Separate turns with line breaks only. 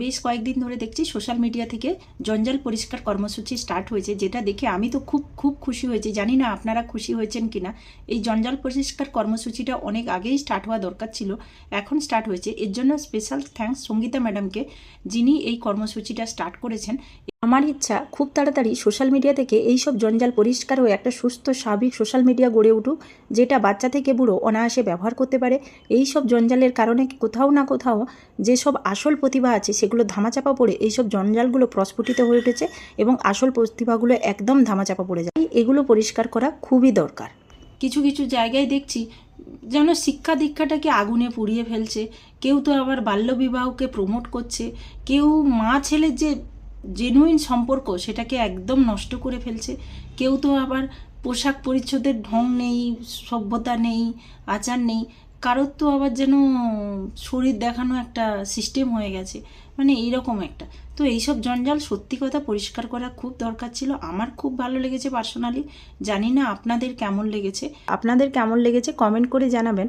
বেশ কয়েকদিন ধরে দেখছি সোশ্যাল মিডিয়া থেকে জঞ্জাল পরিষ্কার কর্মসূচি স্টার্ট হয়েছে, যেটা দেখে আমি তো খুব খুব খুশি হয়েছি। জানি না আপনারা খুশি হয়েছেন কি না এই জঞ্জাল পরিষ্কার কর্মসূচিটা অনেক আগেই স্টার্ট হওয়া দরকার ছিল, এখন স্টার্ট হয়েছে। এর জন্য স্পেশাল থ্যাঙ্কস সঙ্গীতা ম্যাডামকে, যিনি এই কর্মসূচিটা স্টার্ট করেছেন। আমার ইচ্ছা খুব তাড়াতাড়ি সোশ্যাল মিডিয়া থেকে এই সব জঞ্জাল পরিষ্কার হয়ে একটা সুস্থ, স্বাভাবিক সোশ্যাল মিডিয়া গড়ে উঠুক, যেটা বাচ্চা থেকে বুড়ো অনায়াসে ব্যবহার করতে পারে। এই সব জঞ্জালের কারণে কোথাও না কোথাও যেসব আসল প্রতিভা আছে, সেগুলো ধামাচাপা পড়ে এইসব জঞ্জালগুলো প্রস্ফুটিত হয়ে উঠেছে এবং আসল প্রতিভাগুলো একদম ধামাচাপা পড়ে যায়। এগুলো পরিষ্কার করা খুবই দরকার। কিছু কিছু জায়গায় দেখছি যেন শিক্ষা দীক্ষাটাকে আগুনে পুড়িয়ে ফেলছে। কেউ তো আবার বাল্যবিবাহকে প্রমোট করছে। কেউ মা ছেলের যে জেনুইন সম্পর্ক সেটাকে একদম নষ্ট করে ফেলছে। কেউ তো আবার পোশাক পরিচ্ছদের ঢং নেই, সভ্যতা নেই, আচার নেই। কারোর তো আবার যেন শরীর দেখানো একটা সিস্টেম হয়ে গেছে। মানে এইরকম একটা। তো এইসব জঞ্জাল সত্যি কথা পরিষ্কার করা খুব দরকার ছিল। আমার খুব ভালো লেগেছে পার্সোনালি জানি না আপনাদের কেমন লেগেছে। আপনাদের কেমন লেগেছে কমেন্ট করে জানাবেন।